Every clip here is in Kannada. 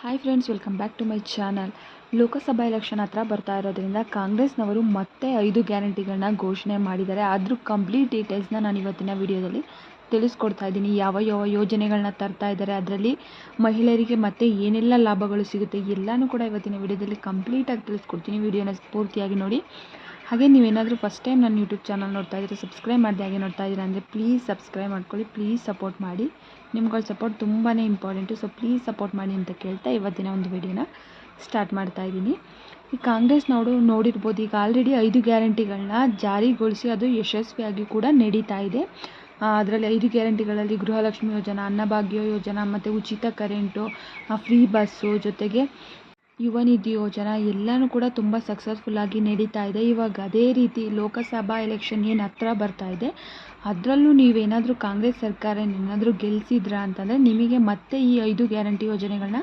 Hi friends welcome back to my channel Lok Sabha election ಹತ್ರ ಬರ್ತಾ ಇರೋದ್ರಿಂದ ಕಾಂಗ್ರೆಸ್ನವರು ಮತ್ತೆ ಐದು ಗ್ಯಾರಂಟಿಗಳನ್ನ ಘೋಷಣೆ ಮಾಡಿದ್ದಾರೆ. ಅದ್ರ ಕಂಪ್ಲೀಟ್ ಡೀಟೇಲ್ಸ್ನ ನಾನು ಇವತ್ತಿನ ವಿಡಿಯೋದಲ್ಲಿ ತಿಳಿಸ್ಕೊಡ್ತಾ ಇದ್ದೀನಿ. ಯಾವ ಯಾವ ಯೋಜನೆಗಳನ್ನ ತರ್ತಾ ಇದ್ದಾರೆ, ಅದರಲ್ಲಿ ಮಹಿಳೆಯರಿಗೆ ಮತ್ತೆ ಏನೆಲ್ಲ ಲಾಭಗಳು ಸಿಗುತ್ತೆ ಎಲ್ಲನೂ ಕೂಡ ಇವತ್ತಿನ ವಿಡಿಯೋದಲ್ಲಿ ಕಂಪ್ಲೀಟಾಗಿ ತಿಳಿಸ್ಕೊಡ್ತೀನಿ. ವಿಡಿಯೋನ ಪೂರ್ತಿಯಾಗಿ ನೋಡಿ. ಹಾಗೆ ನೀವೇನಾದರೂ ಫಸ್ಟ್ ಟೈಮ್ ನನ್ನ ಯೂಟ್ಯೂಬ್ ಚಾನಲ್ ನೋಡ್ತಾ ಇದ್ದರೆ ಸಬ್ಸ್ಕ್ರೈಬ್ ಮಾಡಿದೆ ಹಾಗೆ ನೋಡ್ತಾ ಇದ್ದೀರಾ ಅಂದರೆ ಪ್ಲೀಸ್ ಸಬ್ಸ್ಕ್ರೈಬ್ ಮಾಡ್ಕೊಳ್ಳಿ ಪ್ಲೀಸ್ ಸಪೋರ್ಟ್ ಮಾಡಿ. ನಿಮ್ಗಳ ಸಪೋರ್ಟ್ ತುಂಬಾ ಇಂಪಾರ್ಟೆಂಟು ಸೊ ಪ್ಲೀಸ್ ಸಪೋರ್ಟ್ ಮಾಡಿ ಅಂತ ಕೇಳ್ತಾ ಇವತ್ತಿನ ಒಂದು ವಿಡಿಯೋನ ಸ್ಟಾರ್ಟ್ ಮಾಡ್ತಾ ಇದ್ದೀನಿ. ಈ ಕಾಂಗ್ರೆಸ್ನವರು ನೋಡಿರ್ಬೋದು, ಈಗ ಆಲ್ರೆಡಿ ಐದು ಗ್ಯಾರಂಟಿಗಳನ್ನ ಜಾರಿಗೊಳಿಸಿ ಅದು ಯಶಸ್ವಿಯಾಗಿ ಕೂಡ ನಡೀತಾ ಇದೆ. ಅದರಲ್ಲಿ ಐದು ಗ್ಯಾರಂಟಿಗಳಲ್ಲಿ ಗೃಹಲಕ್ಷ್ಮಿ ಯೋಜನಾ, ಅನ್ನಭಾಗ್ಯ ಯೋಜನಾ, ಮತ್ತು ಉಚಿತ ಕರೆಂಟು ಫ್ರೀ ಬಸ್ಸು ಜೊತೆಗೆ ಯುವ ನಿಧಿ ಯೋಜನಾ ಎಲ್ಲನೂ ಕೂಡ ತುಂಬ ಸಕ್ಸಸ್ಫುಲ್ಲಾಗಿ ನಡೀತಾ ಇದೆ. ಇವಾಗ ಅದೇ ರೀತಿ ಲೋಕಸಭಾ ಎಲೆಕ್ಷನ್ ಏನು ಹತ್ರ ಬರ್ತಾ ಇದೆ. ಅದರಲ್ಲೂ ನೀವೇನಾದರೂ ಕಾಂಗ್ರೆಸ್ ಸರ್ಕಾರ ಏನಾದರೂ ಗೆಲ್ಲಿಸಿದ್ರಾ ಅಂತಂದರೆ ನಿಮಗೆ ಮತ್ತೆ ಈ ಐದು ಗ್ಯಾರಂಟಿ ಯೋಜನೆಗಳನ್ನ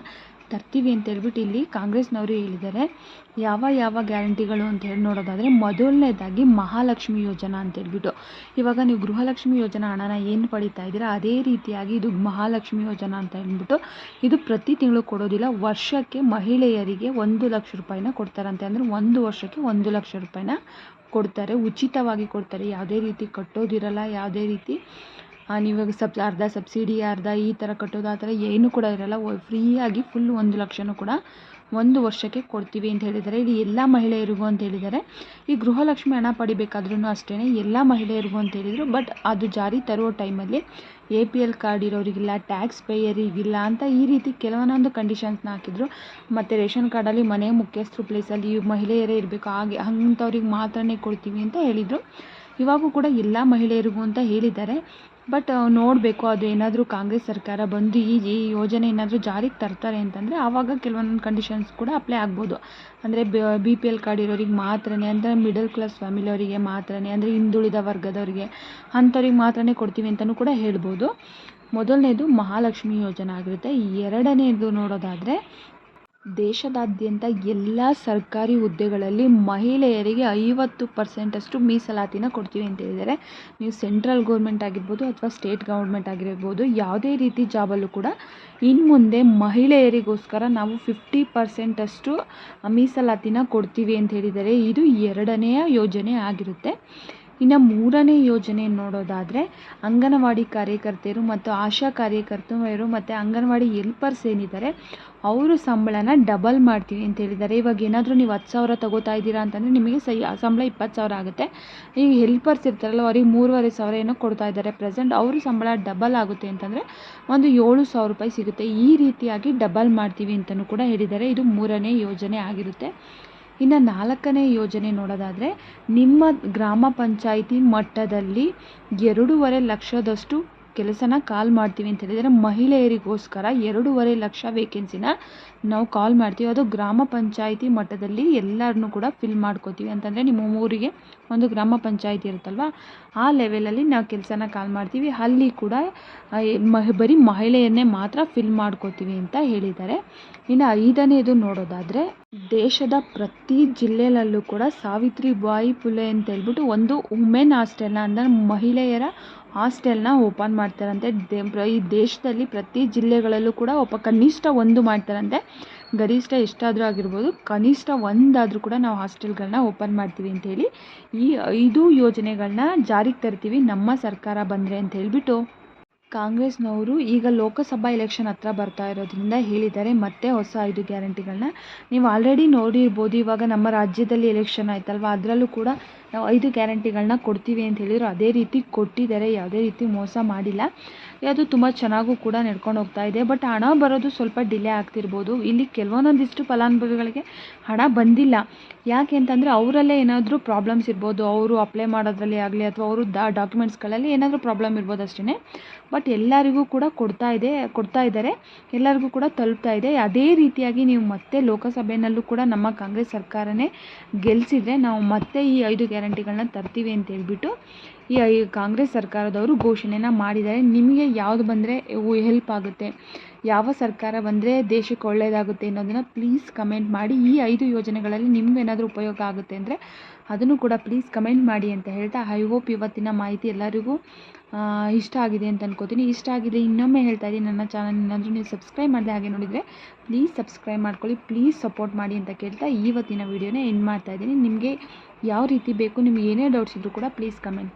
ತರ್ತೀವಿ ಅಂತ ಹೇಳ್ಬಿಟ್ಟು ಇಲ್ಲಿ ಕಾಂಗ್ರೆಸ್ನವರು ಹೇಳಿದ್ದಾರೆ. ಯಾವ ಯಾವ ಗ್ಯಾರಂಟಿಗಳು ಅಂತ ಹೇಳಿ ನೋಡೋದಾದರೆ ಮೊದಲನೇದಾಗಿ ಮಹಾಲಕ್ಷ್ಮಿ ಯೋಜನಾ ಅಂತ ಹೇಳ್ಬಿಟ್ಟು. ಇವಾಗ ನೀವು ಗೃಹಲಕ್ಷ್ಮಿ ಯೋಜನಾ ಹಣನ ಏನು ಪಡಿತಾ ಇದ್ದೀರಾ? ಅದೇ ರೀತಿಯಾಗಿ ಇದು ಮಹಾಲಕ್ಷ್ಮಿ ಯೋಜನಾ ಅಂತ ಹೇಳ್ಬಿಟ್ಟು ಇದು ಪ್ರತಿ ತಿಂಗಳು ಕೊಡೋದಿಲ್ಲ. ವರ್ಷಕ್ಕೆ ಮಹಿಳೆಯರಿಗೆ ಒಂದು ಲಕ್ಷ ರೂಪಾಯಿನ ಕೊಡ್ತಾರಂತೆ. ಅಂದರೆ ಒಂದು ವರ್ಷಕ್ಕೆ ಒಂದು ಲಕ್ಷ ರೂಪಾಯಿನ ಕೊಡ್ತಾರೆ. ಉಚಿತವಾಗಿ ಕೊಡ್ತಾರೆ. ಯಾವುದೇ ರೀತಿ ಕಟ್ಟೋದಿರಲ್ಲ. ಯಾವುದೇ ರೀತಿ ನೀವಾಗ ಸಬ್, ಅರ್ಧ ಸಬ್ಸಿಡಿ, ಅರ್ಧ ಈ ಥರ ಕಟ್ಟೋದು, ಆ ಥರ ಏನೂ ಕೂಡ ಇರಲ್ಲ. ಫ್ರೀಯಾಗಿ ಫುಲ್ ಒಂದು ಲಕ್ಷನೂ ಕೂಡ ಒಂದು ವರ್ಷಕ್ಕೆ ಕೊಡ್ತೀವಿ ಅಂತ ಹೇಳಿದ್ದಾರೆ. ಇದು ಎಲ್ಲ ಮಹಿಳೆಯರಿಗೂ ಅಂತ ಹೇಳಿದ್ದಾರೆ. ಈ ಗೃಹಲಕ್ಷ್ಮಿ ಹಣ ಪಡಿಬೇಕಾದ್ರೂ ಅಷ್ಟೇ ಎಲ್ಲ ಮಹಿಳೆಯರಿಗೂ ಅಂತ ಹೇಳಿದರು. ಬಟ್ ಅದು ಜಾರಿ ತರುವ ಟೈಮಲ್ಲಿ ಎ ಪಿ ಎಲ್ ಕಾರ್ಡ್ ಇರೋರಿಗಿಲ್ಲ ಟ್ಯಾಕ್ಸ್ ಪೇಯರಿಗಿಲ್ಲ ಅಂತ ಈ ರೀತಿ ಕೆಲವೊಂದೊಂದು ಕಂಡೀಷನ್ಸ್ನ ಹಾಕಿದ್ರು. ಮತ್ತು ರೇಷನ್ ಕಾರ್ಡಲ್ಲಿ ಮನೆ ಮುಖ್ಯಸ್ಥರು ಪ್ಲೇಸಲ್ಲಿ ಮಹಿಳೆಯರೇ ಇರಬೇಕು, ಹಾಗೆ ಅಂಥವ್ರಿಗೆ ಮಾತ್ರನೇ ಕೊಡ್ತೀವಿ ಅಂತ ಹೇಳಿದರು. ಇವಾಗೂ ಕೂಡ ಎಲ್ಲ ಮಹಿಳೆಯರಿಗೂ ಅಂತ ಹೇಳಿದ್ದಾರೆ. ಬಟ್ ನೋಡಬೇಕು, ಅದು ಏನಾದರೂ ಕಾಂಗ್ರೆಸ್ ಸರ್ಕಾರ ಬಂದು ಈ ಈ ಯೋಜನೆ ಏನಾದರೂ ಜಾರಿಗೆ ತರ್ತಾರೆ ಅಂತಂದರೆ ಆವಾಗ ಕೆಲವೊಂದು ಕಂಡೀಷನ್ಸ್ ಕೂಡ ಅಪ್ಲೈ ಆಗ್ಬೋದು. ಅಂದರೆ ಬಿ ಪಿ ಎಲ್ ಕಾರ್ಡ್ ಇರೋರಿಗೆ ಮಾತ್ರನೇ, ಅಂದರೆ ಮಿಡಲ್ ಕ್ಲಾಸ್ ಫ್ಯಾಮಿಲಿಯವರಿಗೆ ಮಾತ್ರನೇ, ಅಂದರೆ ಹಿಂದುಳಿದ ವರ್ಗದವರಿಗೆ ಅಂಥವ್ರಿಗೆ ಮಾತ್ರನೇ ಕೊಡ್ತೀವಿ ಅಂತಲೂ ಕೂಡ ಹೇಳ್ಬೋದು. ಮೊದಲನೇದು ಮಹಾಲಕ್ಷ್ಮಿ ಯೋಜನೆ ಆಗಿರುತ್ತೆ. ಎರಡನೇದು ನೋಡೋದಾದರೆ ದೇಶದಾದ್ಯಂತ ಎಲ್ಲ ಸರ್ಕಾರಿ ಹುದ್ದೆಗಳಲ್ಲಿ ಮಹಿಳೆಯರಿಗೆ ಐವತ್ತು ಪರ್ಸೆಂಟಷ್ಟು ಮೀಸಲಾತಿನ ಕೊಡ್ತೀವಿ ಅಂತ ಹೇಳಿದ್ದಾರೆ. ನೀವು ಸೆಂಟ್ರಲ್ ಗೌರ್ಮೆಂಟ್ ಆಗಿರ್ಬೋದು ಅಥವಾ ಸ್ಟೇಟ್ ಗೌರ್ಮೆಂಟ್ ಆಗಿರ್ಬೋದು, ಯಾವುದೇ ರೀತಿ ಜಾಬಲ್ಲೂ ಕೂಡ ಇನ್ನು ಮುಂದೆ ಮಹಿಳೆಯರಿಗೋಸ್ಕರ ನಾವು ಫಿಫ್ಟಿ ಪರ್ಸೆಂಟಷ್ಟು ಮೀಸಲಾತಿನ ಕೊಡ್ತೀವಿ ಅಂತ ಹೇಳಿದ್ದಾರೆ. ಇದು ಎರಡನೆಯ ಯೋಜನೆ ಆಗಿರುತ್ತೆ. ಇನ್ನು ಮೂರನೇ ಯೋಜನೆ ನೋಡೋದಾದರೆ ಅಂಗನವಾಡಿ ಕಾರ್ಯಕರ್ತೆಯರು ಮತ್ತು ಆಶಾ ಕಾರ್ಯಕರ್ತೆಯರು ಮತ್ತು ಅಂಗನವಾಡಿ ಹೆಲ್ಪರ್ಸ್ ಏನಿದ್ದಾರೆ ಅವರು ಸಂಬಳನ ಡಬಲ್ ಮಾಡ್ತೀವಿ ಅಂತ ಹೇಳಿದ್ದಾರೆ ಇವಾಗ ಏನಾದರೂ ನೀವು ಹತ್ತು ಸಾವಿರ ತಗೋತಾ ಇದ್ದೀರಾ ಅಂತಂದರೆ ನಿಮಗೆ ಸೈ ಸಂಬಳ ಇಪ್ಪತ್ತು ಸಾವಿರ ಆಗುತ್ತೆ. ಈಗ ಹೆಲ್ಪರ್ಸ್ ಇರ್ತಾರಲ್ಲ, ಅವ್ರಿಗೆ ಮೂರುವರೆ ಸಾವಿರ ಏನೋ ಕೊಡ್ತಾ ಇದ್ದಾರೆ ಪ್ರೆಸೆಂಟ್ ಅವರು ಸಂಬಳ ಡಬಲ್ ಆಗುತ್ತೆ ಅಂತಂದರೆ ಒಂದು ಏಳು ಸಾವಿರ ರೂಪಾಯಿ ಸಿಗುತ್ತೆ. ಈ ರೀತಿಯಾಗಿ ಡಬಲ್ ಮಾಡ್ತೀವಿ ಅಂತಲೂ ಕೂಡ ಹೇಳಿದ್ದಾರೆ ಇದು ಮೂರನೇ ಯೋಜನೆ ಆಗಿರುತ್ತೆ. ಇನ್ನು ನಾಲ್ಕನೇ ಯೋಜನೆ ನೋಡೋದಾದರೆ ನಿಮ್ಮ ಗ್ರಾಮ ಪಂಚಾಯಿತಿ ಮಟ್ಟದಲ್ಲಿ ಎರಡೂವರೆ ಲಕ್ಷದಷ್ಟು ಕೆಲಸನ ಕಾಲ್ ಮಾಡ್ತೀವಿ ಅಂತ ಹೇಳಿದರೆ ಮಹಿಳೆಯರಿಗೋಸ್ಕರ ಎರಡೂವರೆ ಲಕ್ಷ ವೇಕೆನ್ಸಿನ ನಾವು ಕಾಲ್ ಮಾಡ್ತೀವಿ. ಅದು ಗ್ರಾಮ ಪಂಚಾಯಿತಿ ಮಟ್ಟದಲ್ಲಿ ಎಲ್ಲರನ್ನೂ ಕೂಡ ಫಿಲ್ ಮಾಡ್ಕೋತೀವಿ ಅಂತಂದರೆ ನಿಮ್ಮ ಊರಿಗೆ ಒಂದು ಗ್ರಾಮ ಪಂಚಾಯಿತಿ ಇರುತ್ತಲ್ವ, ಆ ಲೆವೆಲಲ್ಲಿ ನಾವು ಕೆಲಸನ ಕಾಲ್ ಮಾಡ್ತೀವಿ. ಅಲ್ಲಿ ಕೂಡ ಮಹಿ ಬರೀ ಮಹಿಳೆಯನ್ನೇ ಮಾತ್ರ ಫಿಲ್ ಮಾಡ್ಕೋತೀವಿ ಅಂತ ಹೇಳಿದ್ದಾರೆ. ಇನ್ನು ಐದನೇದು ನೋಡೋದಾದರೆ ದೇಶದ ಪ್ರತಿ ಜಿಲ್ಲೆಯಲ್ಲೂ ಕೂಡ ಸಾವಿತ್ರಿ ಬಾಯಿ ಫುಲೆ ಅಂತ ಹೇಳ್ಬಿಟ್ಟು ಒಂದು ವುಮೆನ್ ಹಾಸ್ಟೆಲ್ನ ಅಂದರೆ ಮಹಿಳೆಯರ ಹಾಸ್ಟೆಲ್ನ ಓಪನ್ ಮಾಡ್ತಾರಂತೆ. ಈ ದೇಶದಲ್ಲಿ ಪ್ರತಿ ಜಿಲ್ಲೆಗಳಲ್ಲೂ ಕೂಡ ಒಬ್ಬ ಕನಿಷ್ಠ ಒಂದು ಮಾಡ್ತಾರಂತೆ. ಗರಿಷ್ಠ ಎಷ್ಟಾದರೂ ಆಗಿರ್ಬೋದು, ಕನಿಷ್ಠ ಒಂದಾದರೂ ಕೂಡ ನಾವು ಹಾಸ್ಟೆಲ್ಗಳನ್ನ ಓಪನ್ ಮಾಡ್ತೀವಿ ಅಂತೇಳಿ ಈ ಐದು ಯೋಜನೆಗಳನ್ನ ಜಾರಿಗೆ ತರ್ತೀವಿ ನಮ್ಮ ಸರ್ಕಾರ ಬಂದರೆ ಅಂತ ಹೇಳ್ಬಿಟ್ಟು. ಕಾಂಗ್ರೆಸ್ನವರು ಈಗ ಲೋಕಸಭಾ ಎಲೆಕ್ಷನ್ ಹತ್ರ ಬರ್ತಾ ಇರೋದ್ರಿಂದ ಹೇಳಿದ್ದಾರೆ, ಮತ್ತೆ ಹೊಸ ಐದು ಗ್ಯಾರಂಟಿಗಳನ್ನ. ನೀವು ಆಲ್ರೆಡಿ ನೋಡಿರ್ಬೋದು, ಇವಾಗ ನಮ್ಮ ರಾಜ್ಯದಲ್ಲಿ ಎಲೆಕ್ಷನ್ ಆಯ್ತಲ್ವಾ? ಅದರಲ್ಲೂ ಕೂಡ ನಾವು ಐದು ಗ್ಯಾರಂಟಿಗಳನ್ನ ಕೊಡ್ತೀವಿ ಅಂತ ಹೇಳಿದ್ರು. ಅದೇ ರೀತಿ ಕೊಟ್ಟಿದ್ದಾರೆ, ಯಾವುದೇ ರೀತಿ ಮೋಸ ಮಾಡಿಲ್ಲ. ಅದು ತುಂಬ ಚೆನ್ನಾಗೂ ಕೂಡ ನಡ್ಕೊಂಡು ಹೋಗ್ತಾ ಇದೆ. ಬಟ್ ಹಣ ಬರೋದು ಸ್ವಲ್ಪ ಡಿಲೇ ಆಗ್ತಿರ್ಬೋದು. ಇಲ್ಲಿ ಕೆಲವೊಂದೊಂದಿಷ್ಟು ಫಲಾನುಭವಿಗಳಿಗೆ ಹಣ ಬಂದಿಲ್ಲ. ಯಾಕೆ ಅಂತಂದರೆ ಅವರಲ್ಲೇ ಏನಾದರೂ ಪ್ರಾಬ್ಲಮ್ಸ್ ಇರ್ಬೋದು. ಅವರು ಅಪ್ಲೈ ಮಾಡೋದ್ರಲ್ಲಿ ಆಗಲಿ ಅಥವಾ ಅವರು ಡಾಕ್ಯುಮೆಂಟ್ಸ್ಗಳಲ್ಲಿ ಏನಾದರೂ ಪ್ರಾಬ್ಲಮ್ ಇರ್ಬೋದು ಅಷ್ಟೇ ಬಟ್ ಎಲ್ಲರಿಗೂ ಕೂಡ ಕೊಡ್ತಾ ಇದೆ, ಕೊಡ್ತಾ ಇದ್ದಾರೆ. ಎಲ್ಲರಿಗೂ ಕೂಡ ತಲುಪ್ತಾ ಇದೆ. ಅದೇ ರೀತಿಯಾಗಿ ನೀವು ಮತ್ತೆ ಲೋಕಸಭೆಯಲ್ಲೂ ಕೂಡ ನಮ್ಮ ಕಾಂಗ್ರೆಸ್ ಸರ್ಕಾರನೇ ಗೆಲ್ಲಿಸಿದ್ರೆ ನಾವು ಮತ್ತೆ ಈ ಐದು ಗ್ಯಾರಂಟಿಗಳನ್ನ ತರ್ತೀವಿ ಅಂತ ಹೇಳ್ಬಿಟ್ಟು ಈ ಕಾಂಗ್ರೆಸ್ ಸರ್ಕಾರದವರು ಘೋಷಣೆನ ಮಾಡಿದ್ದಾರೆ. ನಿಮಗೆ ಯಾವುದು ಬಂದರೆ ಹೆಲ್ಪ್ ಆಗುತ್ತೆ. ಯಾವ ಸರ್ಕಾರ ಬಂದರೆ ದೇಶಕ್ಕೆ ಒಳ್ಳೆಯದಾಗುತ್ತೆ ಅನ್ನೋದನ್ನು ಪ್ಲೀಸ್ ಕಮೆಂಟ್ ಮಾಡಿ. ಈ ಐದು ಯೋಜನೆಗಳಲ್ಲಿ ನಿಮಗೇನಾದರೂ ಉಪಯೋಗ ಆಗುತ್ತೆ ಅಂದರೆ ಅದನ್ನು ಕೂಡ ಪ್ಲೀಸ್ ಕಮೆಂಟ್ ಮಾಡಿ ಅಂತ ಹೇಳ್ತಾ ಐ ಹೋಪ್ ಇವತ್ತಿನ ಮಾಹಿತಿ ಎಲ್ಲರಿಗೂ ಇಷ್ಟ ಆಗಿದೆ ಅಂತ ಅನ್ಕೋತೀನಿ. ಇಷ್ಟ ಆಗಿದೆ ಇನ್ನೊಮ್ಮೆ ಹೇಳ್ತಾ ಇದ್ದೀನಿ. ನನ್ನ ಚಾನಲ್ ಏನಾದರೂ ನೀವು ಸಬ್ಸ್ಕ್ರೈಬ್ ಮಾಡಿದೆ ಹಾಗೆ ನೋಡಿದರೆ ಪ್ಲೀಸ್ ಸಬ್ಸ್ಕ್ರೈಬ್ ಮಾಡ್ಕೊಳ್ಳಿ. ಪ್ಲೀಸ್ ಸಪೋರ್ಟ್ ಮಾಡಿ ಅಂತ ಕೇಳ್ತಾ ಇವತ್ತಿನ ವೀಡಿಯೋನೇ ಎಂಡ್ ಮಾಡ್ತಾ ಇದ್ದೀನಿ. ನಿಮಗೆ ಯಾವ ರೀತಿ ಬೇಕು, ನಿಮ್ಗೆ ಏನೇ ಡೌಟ್ಸ್ ಇದ್ದರೂ ಕೂಡ ಪ್ಲೀಸ್ ಕಮೆಂಟ್